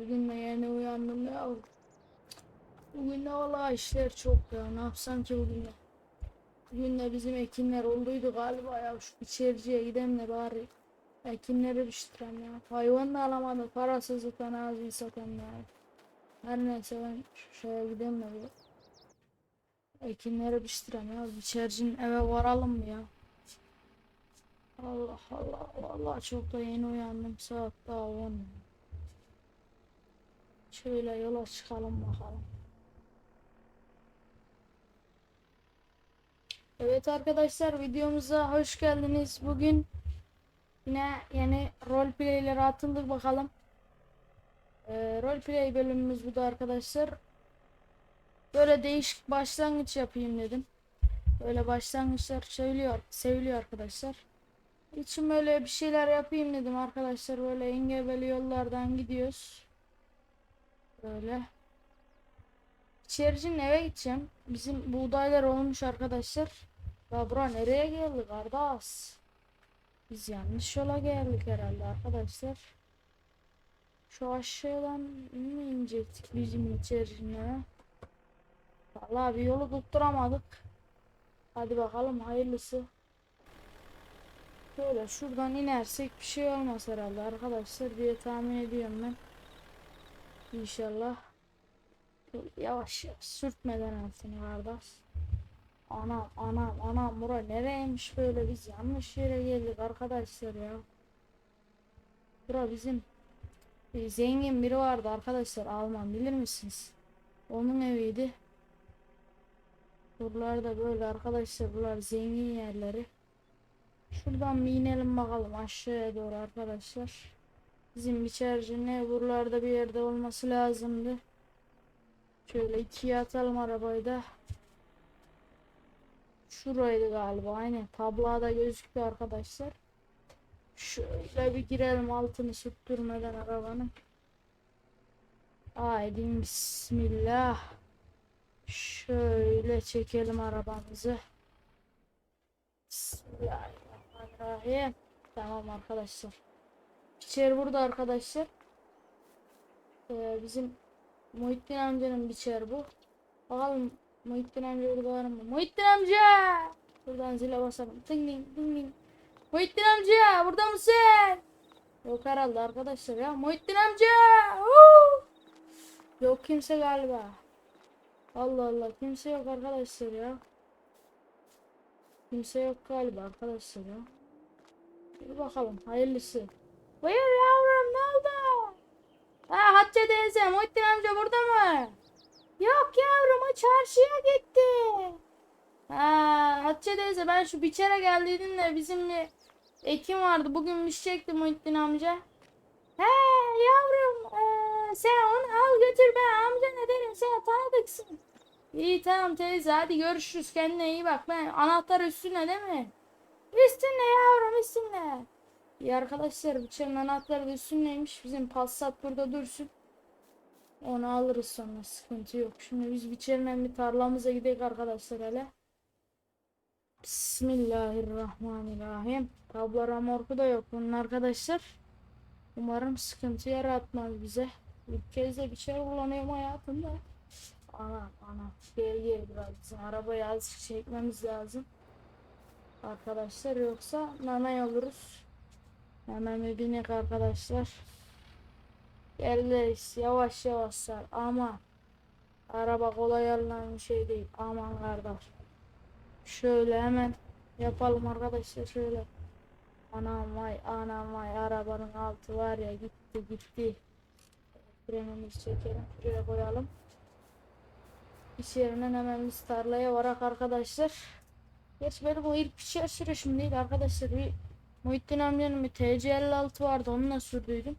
Bugün de yeni uyandım ya. Bugün de valla işler çok ya. Ne yapsam ki bugün de. Bugün de bizim ekinler olduydu galiba ya. Şu içericiye gidem de bari. Ekinleri pişirem ya. Hayvan da alamadı. Parasız satan ağzını satan ya. Her neyse ben şu şeye gidem de bir. Ekinleri pişirem ya. İçericinin eve varalım mı ya? Allah Allah. Vallahi çok da yeni uyandım. Saat daha 10. Şöyle yola çıkalım bakalım. Evet arkadaşlar videomuza hoş geldiniz. Bugün yine yeni roleplay'lere atıldık bakalım. Ee, roleplay bölümümüz bu da arkadaşlar. Böyle değişik başlangıç yapayım dedim. Böyle başlangıçlar seviliyor, seviliyor arkadaşlar. İçim böyle bir şeyler yapayım dedim arkadaşlar. Böyle engebeli yollardan gidiyoruz. Böyle. İçericinin eve gideceğim. Bizim buğdaylar olmuş arkadaşlar. Ya bura nereye geldik kardeş? Biz yanlış yola geldik herhalde arkadaşlar. Şu aşağıdan mı inecektik bizim içericinin eve? Vallahi bir yolu tutturamadık. Hadi bakalım hayırlısı. Böyle şuradan inersek bir şey olmaz herhalde arkadaşlar diye tahmin ediyorum ben. İnşallah. Yavaş yavaş sürtmeden altını kardeş. Anam anam anam bura nereymiş böyle biz yanlış yere geldik arkadaşlar ya. Bura bizim e, zengin biri vardı arkadaşlar Alman bilir misiniz? Onun eviydi. Buralarda böyle arkadaşlar buralar zengin yerleri. Şuradan bir inelim bakalım aşağıya doğru arkadaşlar. Bizim biçerci ne buralarda bir yerde olması lazımdı. Şöyle ikiye atalım arabayı da. Şuraydı galiba aynen tabloda gözüktü arkadaşlar. Şöyle bir girelim altını sürttürmeden arabanın. Haydi bismillah. Şöyle çekelim arabamızı. Bismillahirrahmanirrahim. Tamam arkadaşlar. Biçer burada arkadaşlar. Ee, bizim Muhittin amcanın biçer bu. Bakalım Muhittin amca burada var mı? Muhittin amca! Buradan zile basalım. Ding ding ding ding. Muhittin amca burada mısın? Yok herhalde arkadaşlar ya. Muhittin amca! Huu! Yok kimse galiba. Allah Allah kimse yok arkadaşlar ya. Kimse yok galiba arkadaşlar ya. Bir bakalım hayırlısı. Buyur yavrum ne oldu? Ha Hatice teyze Muhittin amca burada mı? Yok yavrum o çarşıya gitti. Ha Hatice teyze ben şu biçere geldiydim de bizim bir ekim vardı. Bugün biçecekti Muhittin amca. He yavrum ee, sen onu al götür ben amca ne derim sen tanıdıksın. İyi tamam teyze hadi görüşürüz kendine iyi bak ben anahtar üstüne değil mi? Üstünde yavrum üstünde. İyi arkadaşlar bıçağın anahtarı da üstündeymiş. Bizim Passat burada dursun. Onu alırız sonra sıkıntı yok. Şimdi biz biçerinden bir tarlamıza gidelim arkadaşlar hele. Bismillahirrahmanirrahim. Tablo ramorku da yok bunun arkadaşlar. Umarım sıkıntı yaratmaz bize. İlk kez de biçer kullanıyorum hayatımda. Ana ana gel gel biraz bizim arabayı azıcık çekmemiz lazım. Arkadaşlar yoksa nanay oluruz. Hemen bir binek arkadaşlar. Yerleyiz yavaş yavaş sar ama araba kolay alınan bir şey değil aman kardeş. Şöyle hemen yapalım arkadaşlar şöyle. Anam vay anam vay arabanın altı var ya gitti gitti. Frenimizi çekelim şuraya koyalım. İş yerinden hemen biz tarlaya varak arkadaşlar. Gerçi benim o ilk bir sürüşüm değil arkadaşlar bir Muhittin amcanın bir TC56 vardı onunla sürdüydüm.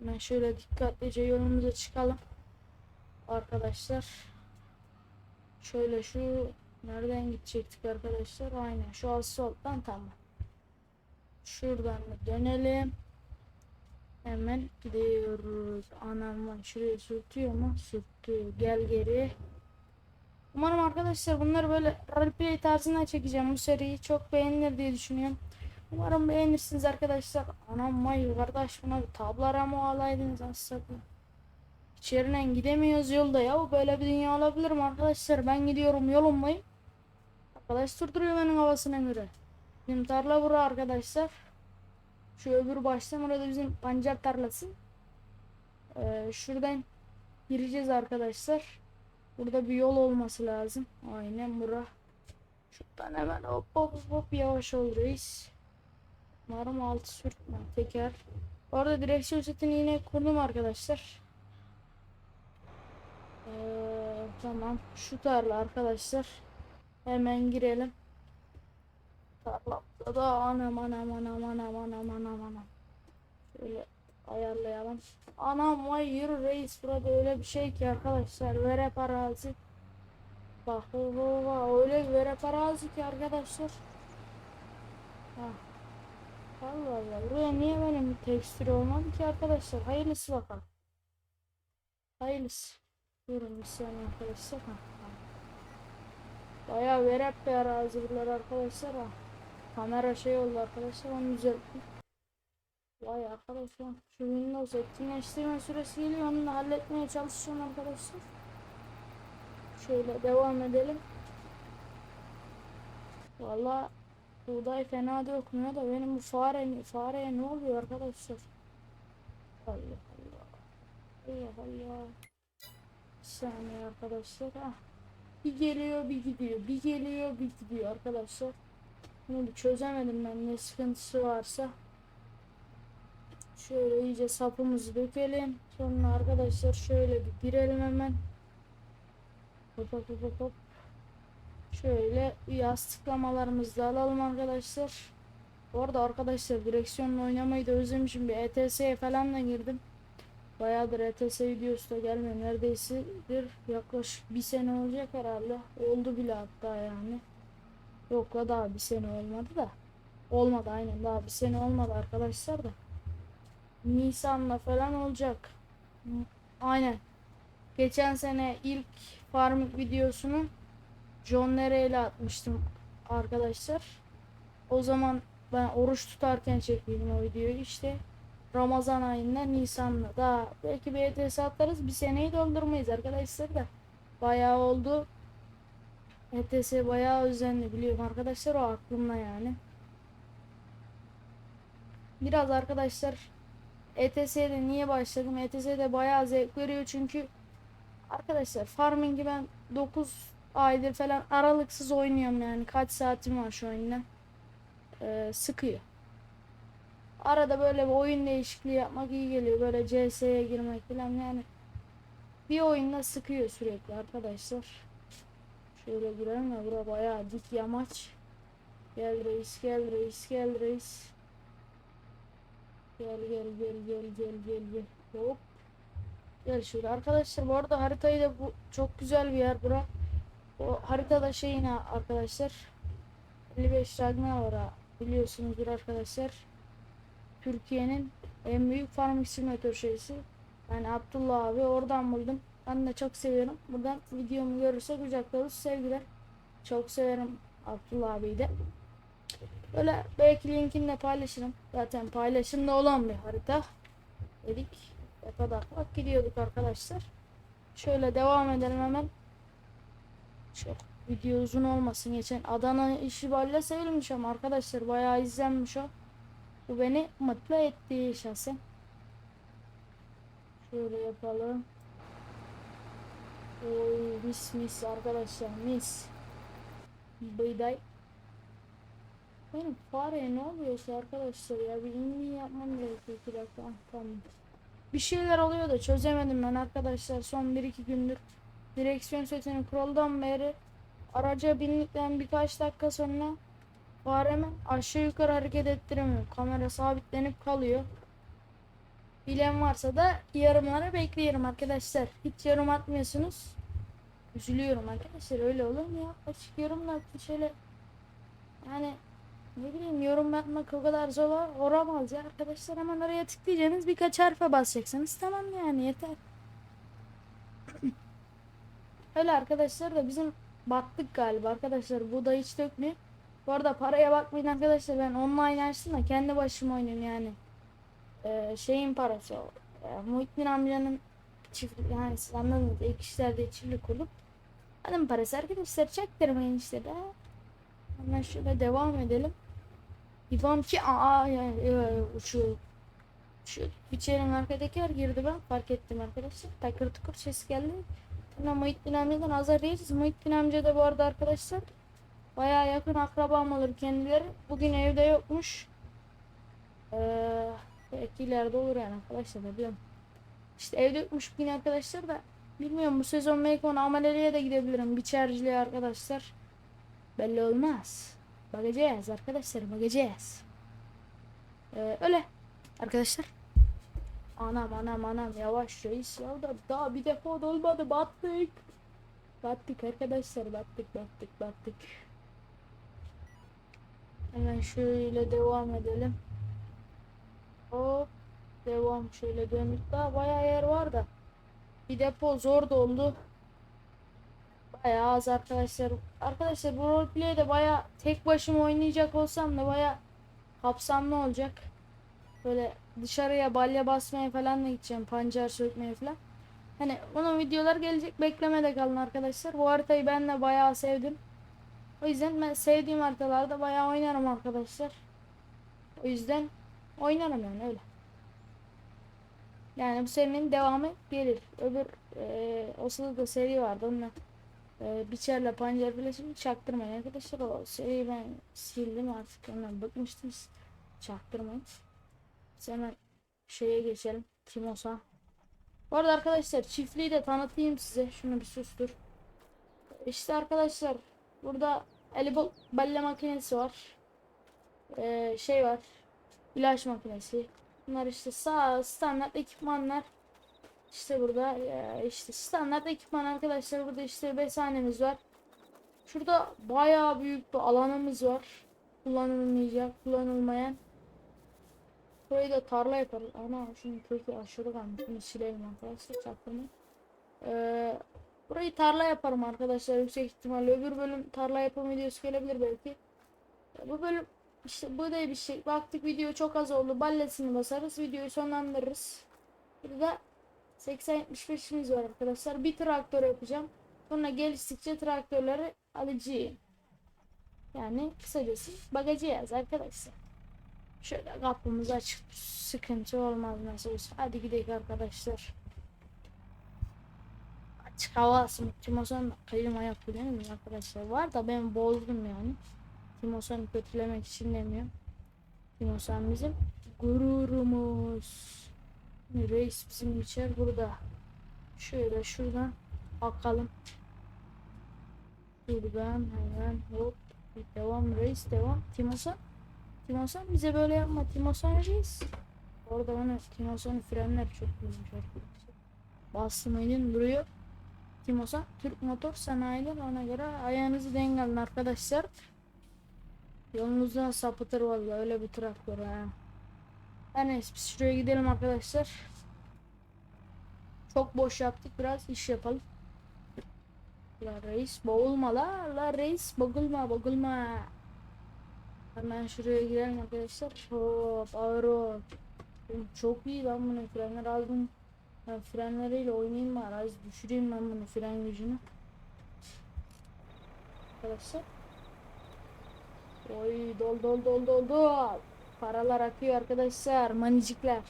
Ben şöyle dikkatlice yolumuza çıkalım. Arkadaşlar. Şöyle şu nereden gidecektik arkadaşlar? Aynen şu asfalttan tamam. Şuradan da dönelim. Hemen gidiyoruz. Anam var. Şuraya sürtüyor mu? Sürtüyor. Gel geri. Umarım arkadaşlar bunları böyle roleplay tarzında çekeceğim bu seriyi. Çok beğenilir diye düşünüyorum. Umarım beğenirsiniz arkadaşlar. Anam may kardeş buna bir tablara mı alaydınız aslında. İçeriden gidemiyoruz yolda ya. Böyle bir dünya olabilir mi arkadaşlar? Ben gidiyorum yolumdayım. Arkadaş durduruyor benim havasına göre. Bizim tarla bura arkadaşlar. Şu öbür başta burada bizim pancar tarlası. Ee, şuradan gireceğiz arkadaşlar. Burada bir yol olması lazım. Aynen bura. Şuradan hemen hop hop hop yavaş ol reis. Umarım altı sürtme teker. Bu arada direksiyon setini yine kurdum arkadaşlar. Ee, tamam. Şu tarla arkadaşlar. Hemen girelim. Tarlamda da anam anam anam anam anam anam anam. Şöyle ayarlayalım. Anam vay yürü reis burada öyle bir şey ki arkadaşlar. Verep arazi. Bak öyle bir verep arazi ki arkadaşlar. Ha. Allah Allah. Buraya niye benim bir tekstür olmadı ki arkadaşlar? Hayırlısı bakalım. Hayırlısı. Bir saniye arkadaşlar. Ha. Bayağı verep bir arazi buralar arkadaşlar. Ha. Kamera şey oldu arkadaşlar onu düzelttim. Vay arkadaşlar şu Windows etkinleştirme süresi geliyor onu da halletmeye çalışacağım arkadaşlar. Şöyle devam edelim. Valla buğday fena dökmüyor da benim bu fare fareye ne oluyor arkadaşlar? Allah Allah. Allah Allah. Bir saniye arkadaşlar. Ah. Bir geliyor bir gidiyor. Bir geliyor bir gidiyor arkadaşlar. Bunu bir çözemedim ben ne sıkıntısı varsa. Şöyle iyice sapımızı dökelim. Sonra arkadaşlar şöyle bir girelim hemen. Hop hop hop hop. Şöyle yastıklamalarımızı alalım arkadaşlar. Bu arada arkadaşlar direksiyonla oynamayı da özlemişim. Bir ETS'ye falan da girdim. Bayağıdır ETS videosu da gelmiyor. Neredeysedir yaklaşık bir sene olacak herhalde. Oldu bile hatta yani. Yok la daha bir sene olmadı da. Olmadı aynen daha bir sene olmadı arkadaşlar da. Nisan'la falan olacak. Aynen. Geçen sene ilk farming videosunu John ile atmıştım arkadaşlar. O zaman ben oruç tutarken çektim o videoyu işte. Ramazan ayında Nisan'da daha belki bir ETS atarız bir seneyi doldurmayız arkadaşlar da. Bayağı oldu. ETS bayağı özenli biliyorum arkadaşlar o aklımda yani. Biraz arkadaşlar ETS'de niye başladım? ETS'de bayağı zevk veriyor çünkü arkadaşlar farming'i ben 9 aydır falan aralıksız oynuyorum yani kaç saatim var şu oyunda. Ee, sıkıyor. Arada böyle bir oyun değişikliği yapmak iyi geliyor. Böyle CS'ye girmek falan yani. Bir oyunda sıkıyor sürekli arkadaşlar. Şöyle girelim ya bura bayağı dik yamaç. Gel reis gel reis gel reis. Gel gel gel gel gel gel gel. Hop. Gel şöyle arkadaşlar bu arada haritayı da bu çok güzel bir yer bura. O haritada şey yine arkadaşlar 55 Ragnar'a biliyorsunuzdur arkadaşlar. Türkiye'nin en büyük farming simülatör şeysi. Yani Abdullah abi oradan buldum. Ben de çok seviyorum. Buradan videomu görürse kucaklarız sevgiler. Çok severim Abdullah abiyi de. Böyle belki linkini de paylaşırım. Zaten paylaşımda olan bir harita. Dedik. Yapadak gidiyorduk arkadaşlar. Şöyle devam edelim hemen. Çok video uzun olmasın. Geçen Adana işi balle sevilmiş ama arkadaşlar bayağı izlenmiş o. Bu beni mutlu etti şahsen. Şöyle yapalım. Oy mis mis arkadaşlar mis. Bıyday. Benim fareye ne oluyorsa arkadaşlar ya bir inmeyi yapmam gerekiyor bir dakika. Ah, tamam. Bir şeyler oluyor da çözemedim ben arkadaşlar son 1-2 gündür. Direksiyon setini kuraldan beri araca bindikten birkaç dakika sonra faremi aşağı yukarı hareket ettiremiyorum. Kamera sabitlenip kalıyor. Bilen varsa da yorumlara bekliyorum arkadaşlar. Hiç yorum atmıyorsunuz. Üzülüyorum arkadaşlar öyle olur mu ya? Açık yorumla şöyle yani ne bileyim yorum yapmak o kadar zor olamaz ya arkadaşlar hemen oraya tıklayacaksınız birkaç harfe basacaksınız tamam yani yeter. Öyle arkadaşlar da bizim battık galiba arkadaşlar bu da hiç dökmüyor. Bu arada paraya bakmayın arkadaşlar ben online açtım da kendi başıma oynuyorum yani. Ee, şeyin parası o. Ee, Muhittin amcanın çift yani siz anladınız ilk işlerde çiftlik kurup hanım parası arkadaşlar çaktırmayın işte de. Hemen şöyle devam edelim. İvam ki aa ya, ya, şu şu biçerin arkadaki yer girdi ben fark ettim arkadaşlar. Takır tıkır ses geldi. Sonra Muhittin amcadan azar yiyeceğiz. Muhittin amca da bu arada arkadaşlar bayağı yakın akrabam olur kendileri. Bugün evde yokmuş. Ee, belki ileride olur yani arkadaşlar ne bileyim. İşte evde yokmuş bugün arkadaşlar da bilmiyorum bu sezon belki ona ameliyeye de gidebilirim. Biçerciliğe arkadaşlar. Belli olmaz. Bakacağız arkadaşlar bakacağız. Ee, öyle arkadaşlar. Anam anam anam yavaş reis ya da daha bir defa da olmadı battık. Battık arkadaşlar battık battık battık. Hemen şöyle devam edelim. Hop devam şöyle döndük daha bayağı yer var da. Bir depo zor doldu. Bayağı az arkadaşlar. Arkadaşlar bu roleplay'de bayağı tek başıma oynayacak olsam da bayağı kapsamlı olacak. Böyle dışarıya balya basmaya falan da gideceğim. Pancar sökmeye falan. Hani onun videolar gelecek. Beklemede kalın arkadaşlar. Bu haritayı ben de bayağı sevdim. O yüzden ben sevdiğim haritalarda bayağı oynarım arkadaşlar. O yüzden oynarım yani öyle. Yani bu serinin devamı gelir. Öbür e, o sırada seri vardı. Onunla e, biçerle pancar falan şimdi çaktırmayın arkadaşlar. O seriyi ben sildim artık. Ondan bıkmıştım. Çaktırmayın. Hemen şeye geçelim. Timos'a. Bu arada arkadaşlar çiftliği de tanıtayım size. Şunu bir sustur. İşte arkadaşlar burada elibol balle makinesi var. Ee, şey var. İlaç makinesi. Bunlar işte sağ standart ekipmanlar. İşte burada e, işte standart ekipman arkadaşlar. Burada işte besanemiz var. Şurada bayağı büyük bir alanımız var. Kullanılmayacak, kullanılmayan. Burayı da tarla yaparız. Ana şunun kökü aşırı kalmış. Bunu silelim arkadaşlar çaktırmayın. Ee, burayı tarla yaparım arkadaşlar. Yüksek ihtimalle öbür bölüm tarla yapım videosu gelebilir belki. Ee, bu bölüm işte bu da bir şey. Baktık video çok az oldu. Ballesini basarız. Videoyu sonlandırırız. Burada 80-75'imiz var arkadaşlar. Bir traktör yapacağım. Sonra geliştikçe traktörleri alacağım. Yani kısacası bakacağız arkadaşlar. Şöyle kapımız açık. Sıkıntı olmaz olsa. Hadi gidelim arkadaşlar. Açık hava alsın. Timosan klima yapıyor değil mi arkadaşlar? Var da ben bozdum yani. Timosan'ı kötülemek için demiyorum. Timosan bizim gururumuz. Reis bizim içer burada. Şöyle şuradan bakalım. Buradan hemen hop. Devam reis devam. Timosan. Timosan bize böyle yapma. Timosan reis. Orada onu Timosan'ın frenler çok güzelmiş arkadaşlar. Basmayın duruyor. Timosan Türk motor sanayiler ona göre ayağınızı denk alın arkadaşlar. Yolunuzdan sapıtır vallahi öyle bir traktör ha. Her neyse biz şuraya gidelim arkadaşlar. Çok boş yaptık biraz iş yapalım. La reis boğulma la la reis boğulma boğulma. Hemen şuraya girelim arkadaşlar. Hop ağır ol. Çok iyi lan bunu frenler aldım. Ben frenleriyle oynayayım bari. Az düşüreyim ben bunu fren gücünü. Arkadaşlar. Oy dol dol dol dol dol. Paralar akıyor arkadaşlar. Manicikler.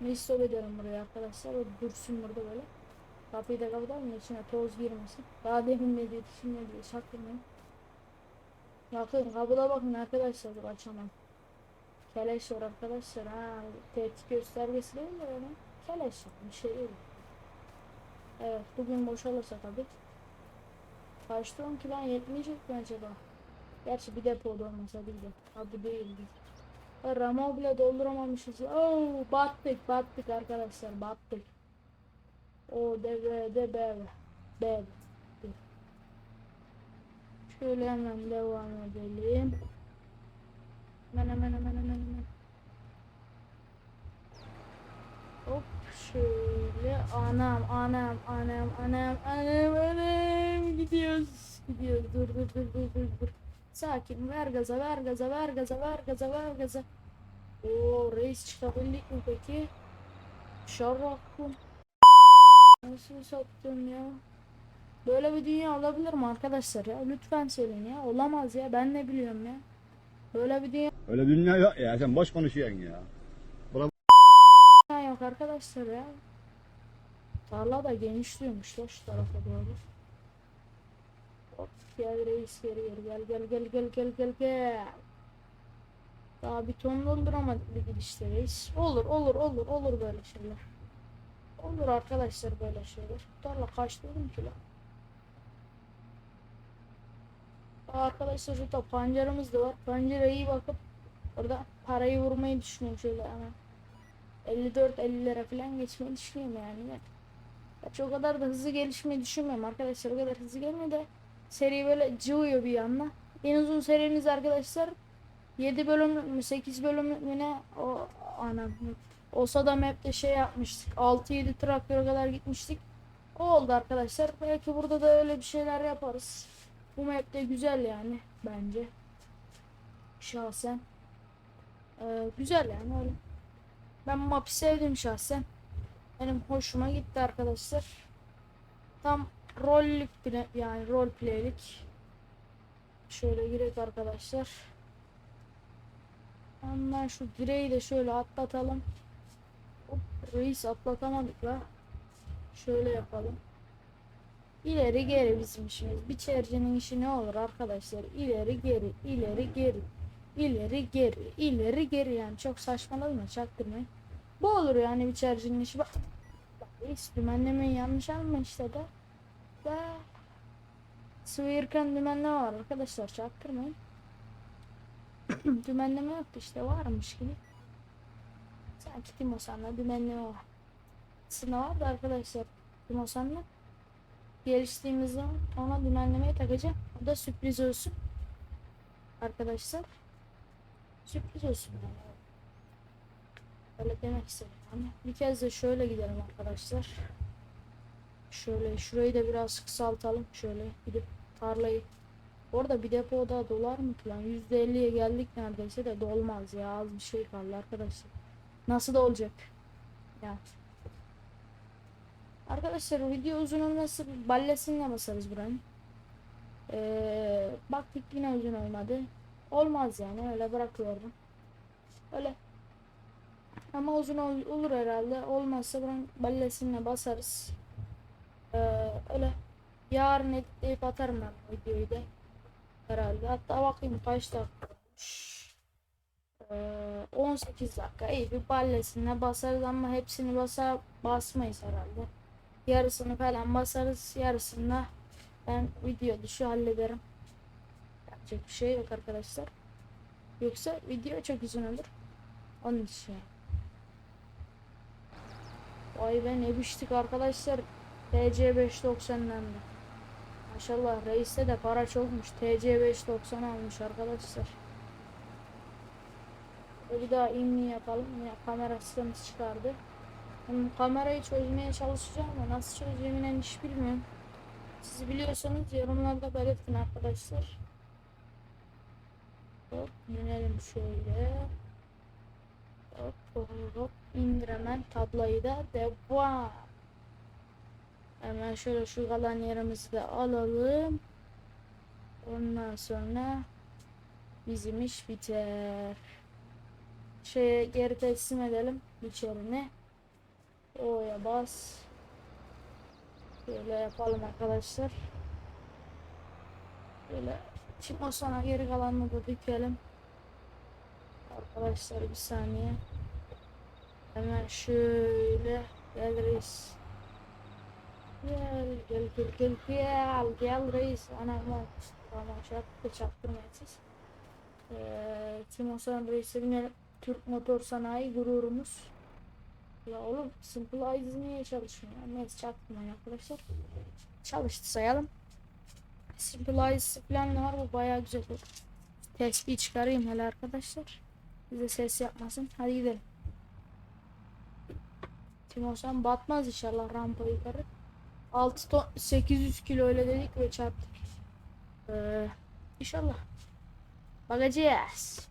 Ne stop ediyorum buraya arkadaşlar. O dursun burada böyle. Kapıyı da kapatalım içine toz girmesin. Daha demin ne ne diyor saklayayım. Bakın kapıda bakın arkadaşlar açamam. Keleş var arkadaşlar ha. Tehdit göstergesi değil mi öyle? Keleş bir şey değil. Evet bugün boşalırsa tabii. Kaçtı 10 kilo yetmeyecek mi acaba? Gerçi bir depoda olmasa değil de. Ha bu değildi. Ramo bile dolduramamışız. Oo battık battık arkadaşlar battık. O deve de bev. Bev. Şöyle hemen devam edelim. Hemen hemen hemen hemen hemen. Hop şöyle anam anam anam anam anam anam gidiyoruz gidiyoruz dur dur dur dur dur dur sakin ver gaza ver gaza ver gaza ver gaza ver gaza Oo reis çıkabildik mi peki? Şarrakım Nasıl sattım ya? Böyle bir dünya olabilir mi arkadaşlar ya? Lütfen söyleyin ya. Olamaz ya. Ben ne biliyorum ya. Böyle bir dünya Öyle dünya yok ya sen boş konuşuyorsun ya. yok arkadaşlar ya. Tarla da genişliyormuş ya şu tarafa doğru. Hop gel reis geri geri gel gel gel gel gel gel gel. Daha bir ton dolduramadık bir gidişte reis. Olur olur olur olur böyle şeyler. Olur arkadaşlar böyle şeyler. Tarla kaç dedim ki lan. Aa, Arkadaşlar şurada pancarımız da var. Pancara iyi bakıp orada parayı vurmayı düşünüyorum şöyle hemen. 54-50 lira falan geçmeyi düşünüyorum yani. Ben. Gerçi o kadar da hızlı gelişmeyi düşünmüyorum arkadaşlar. O kadar hızlı gelmiyor da seri böyle cıvıyor bir yandan. En uzun serimiz arkadaşlar 7 bölümlük mü 8 bölümlük mü ne o anam. Olsa da map'te şey yapmıştık. 6-7 traktöre kadar gitmiştik. O oldu arkadaşlar. Belki burada da öyle bir şeyler yaparız. Bu map de güzel yani bence. Şahsen. Ee, güzel yani öyle. Ben map'i sevdim şahsen. Benim hoşuma gitti arkadaşlar. Tam rollük bile yani rol playlik. Şöyle girek arkadaşlar. Hemen şu direği de şöyle atlatalım. Hop, reis atlatamadık la. Şöyle yapalım. İleri geri bizim işimiz. Bir çercenin işi ne olur arkadaşlar? İleri geri, ileri geri, ileri geri, ileri geri yani çok saçmaladım çaktırmayın. Bu olur yani bir çercenin işi. Bak, bak dümenlemeyi yanlış alma işte de. Da. Sıyırken dümenleme var arkadaşlar çaktırmayın. dümenleme yoktu işte varmış gibi. Sanki Timosan'la dümenleme var. Sınav vardı arkadaşlar. Timosan'la geliştiğimiz zaman ona dümenlemeyi takacağım. O da sürpriz olsun. Arkadaşlar. Sürpriz olsun. Yani. Öyle demek istedim bir kez de şöyle gidelim arkadaşlar. Şöyle şurayı da biraz kısaltalım. Şöyle gidip tarlayı. Orada bir depoda dolar mı falan? %50'ye geldik neredeyse de dolmaz ya. Az bir şey kaldı arkadaşlar. Nasıl da olacak? Ya. Arkadaşlar video uzun olması ballesinle basarız buranın. Ee, baktık yine uzun olmadı. Olmaz yani öyle bırakıyorum. Öyle. Ama uzun ol- olur herhalde. Olmazsa buranın ballesinle basarız. Ee, öyle. Yarın editleyip atarım ben videoyu da. Herhalde. Hatta bakayım kaç dakika olmuş. Ee, 18 dakika. İyi bir ballesinle basarız ama hepsini basar basmayız herhalde. Yarısını falan basarız. Yarısını ben video dışı hallederim. Yapacak bir şey yok arkadaşlar. Yoksa video çok uzun olur. Onun için. Vay be ne biçtik arkadaşlar. TC 590'dan da. Maşallah reiste de para çokmuş. TC 590 almış arkadaşlar. Bir daha inli yapalım. Ya kamera sıkıntısı çıkardı. Bu kamerayı çözmeye çalışacağım ama nasıl çözeceğimi inan hiç bilmiyorum. Siz biliyorsanız yorumlarda belirtin arkadaşlar. Hop inelim şöyle. Hop hop hop indir hemen tablayı da devam. Hemen şöyle şu kalan yerimizi de alalım. Ondan sonra bizim iş biter. Şeye geri teslim edelim içerini. O'ya bas. Böyle yapalım arkadaşlar. Böyle o sonra geri kalanını da dökelim. Arkadaşlar bir saniye. Hemen şöyle gel. Gel gel gel gel gel gel reis. Anam tamam şarkı çaktırmayın siz. Ee, Timosan Reis'e binelim. Türk Motor Sanayi gururumuz. Ya oğlum Simple Eyes niye çalışmıyor? Neyse çaktırmayın arkadaşlar. Çalıştı sayalım. Simple Eyes falan var bu bayağı güzel olur. Tespih çıkarayım hele arkadaşlar. Bize ses yapmasın. Hadi gidelim. Timosan batmaz inşallah rampa yukarı. 6 ton 800 kilo öyle dedik ve çarptık. Ee, inşallah. Bakacağız.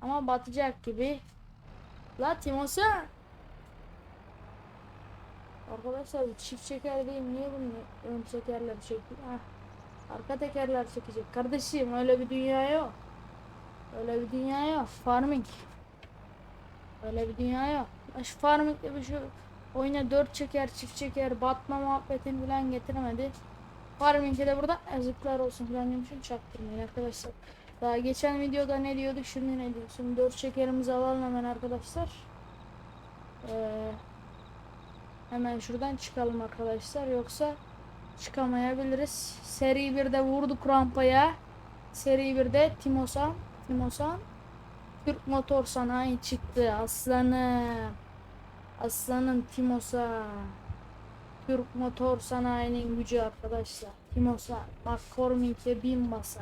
Ama batacak gibi. La Timosan. Arkadaşlar bu çift çeker değil niye bunu ön tekerler çekiyor? Heh. Arka tekerler çekecek. Kardeşim öyle bir dünya yok. Öyle bir dünya yok. Farming. Öyle bir dünya yok. Şu farming'de bir şu oyuna dört çeker, çift çeker, batma muhabbetini falan getiremedi. Farming'e de burada yazıklar olsun falan demişim çaktırmayın arkadaşlar. Daha geçen videoda ne diyorduk şimdi ne diyorsun? Dört çekerimizi alalım hemen arkadaşlar. Ee, hemen şuradan çıkalım arkadaşlar yoksa çıkamayabiliriz. Seri 1'de vurduk rampaya. Seri 1'de Timosan. Timosan. Türk Motor Sanayi çıktı. Aslanım. Aslanım Timosan. Türk Motor Sanayi'nin gücü arkadaşlar. Timosan. McCormick ve bin basa.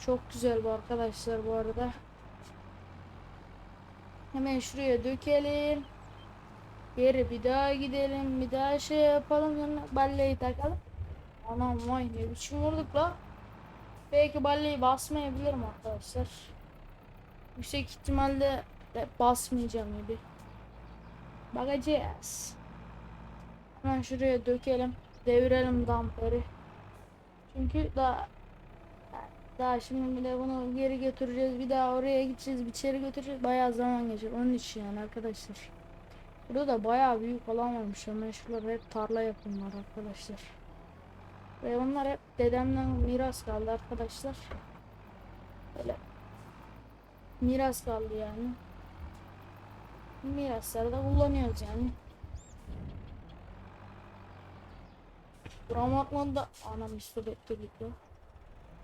Çok güzel bu arkadaşlar bu arada. Hemen şuraya dökelim. Geri bir daha gidelim. Bir daha şey yapalım. Sonra balleyi takalım. Anam vay ne biçim vurduk la. Belki balleyi basmayabilirim arkadaşlar. Yüksek ihtimalle de basmayacağım gibi. Bakacağız. Hemen şuraya dökelim. Devirelim damperi. Çünkü daha daha şimdi bir de bunu geri götüreceğiz. Bir daha oraya gideceğiz. Bir içeri götüreceğiz. Bayağı zaman geçer. Onun için yani arkadaşlar. Burada da bayağı büyük alan varmış. Hemen hep tarla yapımlar arkadaşlar. Ve onlar hep dedemden miras kaldı arkadaşlar. Böyle miras kaldı yani. Mirasları da kullanıyoruz yani. Ramat modda anam ettirdik ya.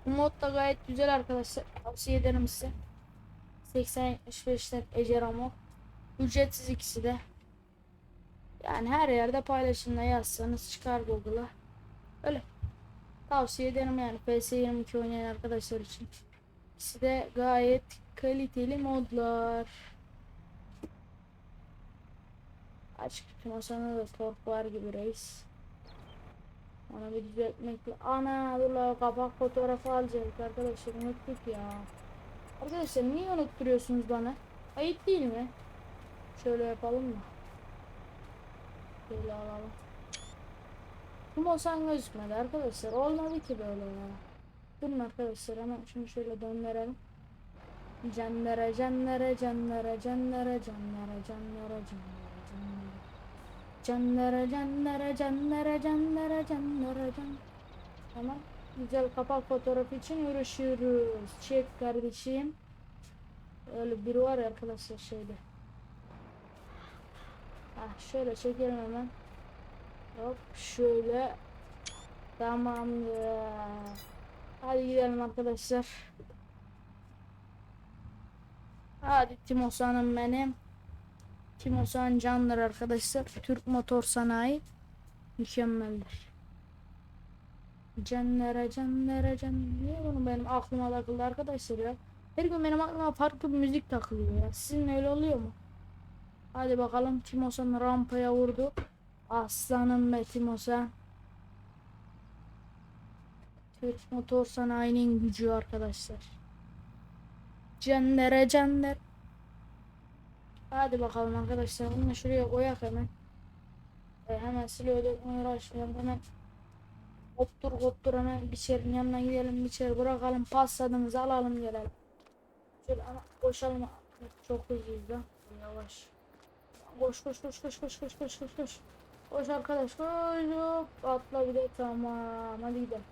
Bu mod da gayet güzel arkadaşlar. Tavsiye ederim size. 80-75'ten Ece. Ücretsiz ikisi de. Yani her yerde paylaşımda yazsanız çıkar Google'a. Öyle. Tavsiye ederim yani PS22 oynayan arkadaşlar için. İkisi de gayet kaliteli modlar. Açık masana da tork var gibi reis. Ona bir düzeltmek Ana dur la kapak fotoğrafı alacaktık arkadaşlar unuttuk ya. Arkadaşlar niye unutturuyorsunuz bana? Ayıp değil mi? Şöyle yapalım mı? Şöyle alalım. Kum olsan gözükmedi arkadaşlar. Olmadı ki böyle ya. Durun arkadaşlar hemen şunu şöyle döndürelim. Canlara canlara canlara canlara canlara canlara canlara Canlara canlara canlara canlara canlara can Tamam. Güzel kapak fotoğrafı için uğraşıyoruz. Çek kardeşim. Öyle biri var ya arkadaşlar şeyde. Ah şöyle çekelim hemen. Hop şöyle. Tamamdır. Hadi gidelim arkadaşlar. Hadi Timosan'ım benim. Timosan candır arkadaşlar. Türk Motor Sanayi mükemmeldir. Canlara canlara can. Niye bunu benim aklıma takıldı arkadaşlar ya? Her gün benim aklıma farklı bir müzik takılıyor ya. Sizin öyle oluyor mu? Hadi bakalım Timosan rampaya vurdu. Aslanım be Timosan. Türk Motor Sanayi'nin gücü arkadaşlar. Canlara canlar. Hadi bakalım arkadaşlar. Bunu şuraya koyak hemen. E, hemen dökmeye uğraşmayalım. Hemen Hoptur hoptur hemen biçerin yanına gidelim biçer bırakalım pasladığımızı alalım gelelim. Şöyle ama koşalım. Çok hızlıyız da. Yavaş. Koş koş koş koş koş koş koş koş koş. Koş arkadaş koş hop atla bir de tamam hadi gidelim.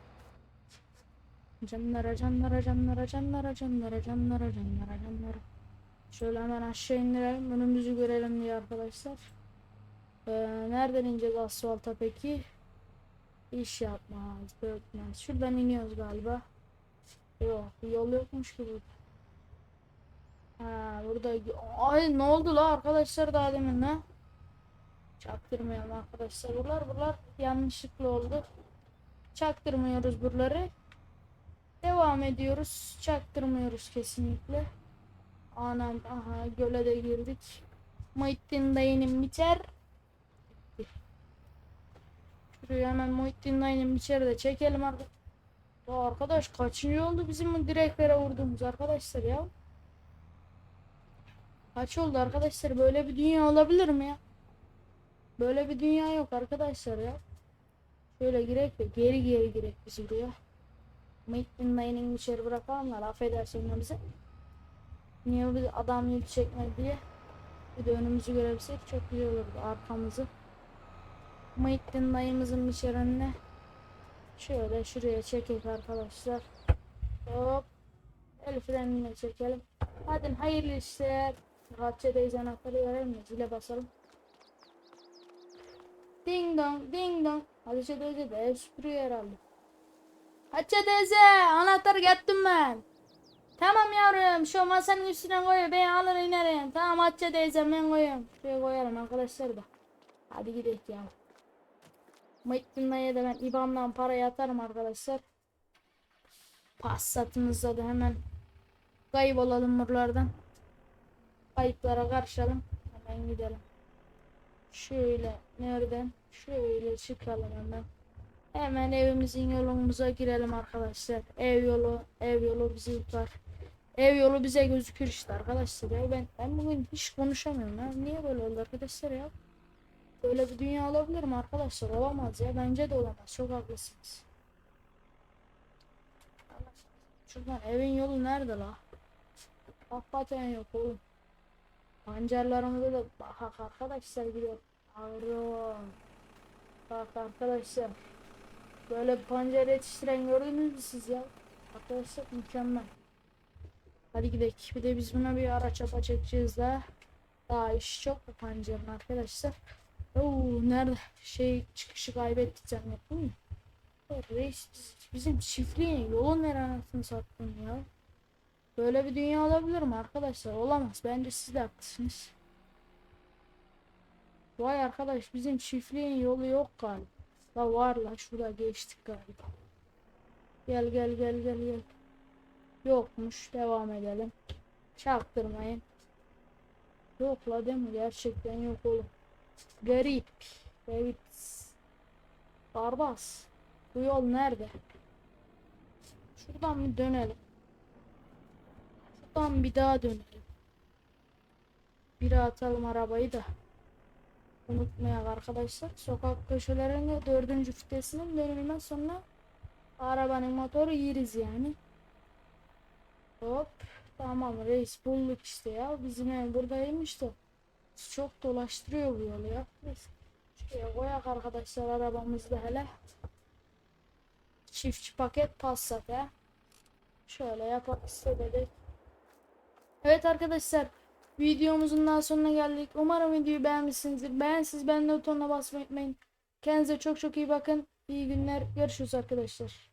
Canlara canlara canlara canlara canlara canlara canlara canlara. Şöyle hemen aşağı indirelim önümüzü görelim diye arkadaşlar. Ee, nereden ineceğiz asfalta peki? İş yapmaz, dökmez. Şuradan iniyoruz galiba. Yok, yol yokmuş gibi. Ha, burada ay ne oldu la arkadaşlar daha demin ne? Çaktırmayalım arkadaşlar. Buralar buralar yanlışlıkla oldu. Çaktırmıyoruz buraları. Devam ediyoruz. Çaktırmıyoruz kesinlikle. Anam aha göle de girdik. Muhittin dayının biter. Şuraya hemen Muhittin dayının biçeri de çekelim artık. Ya arkadaş kaçıncı oldu bizim direklere vurduğumuz arkadaşlar ya? Kaç oldu arkadaşlar böyle bir dünya olabilir mi ya? Böyle bir dünya yok arkadaşlar ya. Şöyle girek de geri geri girek biz buraya. Muhittin dayının içeri bırakalımlar affedersin bize. Niye biz adam yük çekmedi diye. Bir de önümüzü görebilsek çok güzel olurdu arkamızı. Muhittin dayımızın içeri önüne. Şöyle şuraya çekek arkadaşlar. Hop. El frenine çekelim. Hadi hayırlı işler. Hatice'deyiz anahtarı verelim mi? Zile basalım. Ding dong ding dong. Hatice teyze de ev süpürüyor herhalde. Hatice teyze anahtarı getirdim ben. Tamam yavrum şu masanın üstüne koy ben alır inerim. Tamam Hatice teyze ben koyuyorum. Şuraya koyarım arkadaşlar da. Hadi gidelim ya. Muhittin dayıya da ben IBAN'dan para yatarım arkadaşlar. Passatımızda da hemen kaybolalım buralardan. Kayıplara karışalım. Hemen gidelim. Şöyle nereden? Şöyle çıkalım hemen. Hemen evimizin yolumuza girelim arkadaşlar. Ev yolu, ev yolu bizi yutar. Ev yolu bize gözükür işte arkadaşlar. Ya ben ben bugün hiç konuşamıyorum ya. Niye böyle oldu arkadaşlar ya? Böyle bir dünya olabilir mi arkadaşlar? Olamaz ya. Bence de olamaz. Çok haklısınız. Şuradan evin yolu nerede la? Hakikaten yok oğlum. Pancarlarımıza da bak arkadaşlar gidiyor. Yavrum. Bak arkadaşlar. Böyle pancar yetiştiren gördünüz mü siz ya? Arkadaşlar mükemmel. Hadi gidelim. Bir de biz buna bir araç apa çekeceğiz daha. Daha iş çok bu pancarın arkadaşlar. Oo, nerede? Şey çıkışı kaybettik zannettim mi? Reis biz- bizim çiftliğin yolu nereye anasını sattın ya? Böyle bir dünya olabilir mi arkadaşlar? Olamaz. Bence siz de haklısınız. Vay arkadaş bizim çiftliğin yolu yok galiba. La var la şurada geçtik galiba. Gel gel gel gel gel. Yokmuş. Devam edelim. Çaktırmayın. Yok la değil mi? Gerçekten yok oğlum. Garip. Evet. Barbas. Bu yol nerede? Şuradan bir dönelim. Şuradan bir daha dönelim. Bir atalım arabayı da. Unutmayalım arkadaşlar. Sokak köşelerinde dördüncü vitesinin dönümünden sonra arabanın motoru yeriz yani. Hop. Tamam reis bulduk işte ya. Bizim ev buradaymış da. Çok dolaştırıyor bu yolu ya. Neyse. Şuraya koyak arkadaşlar arabamızda hele. Çiftçi paket Passat he. Şöyle yapak istedik. Evet arkadaşlar. Videomuzun daha sonuna geldik. Umarım videoyu beğenmişsinizdir. Beğensiz ben de butonuna basmayı unutmayın. Kendinize çok çok iyi bakın. İyi günler. Görüşürüz arkadaşlar.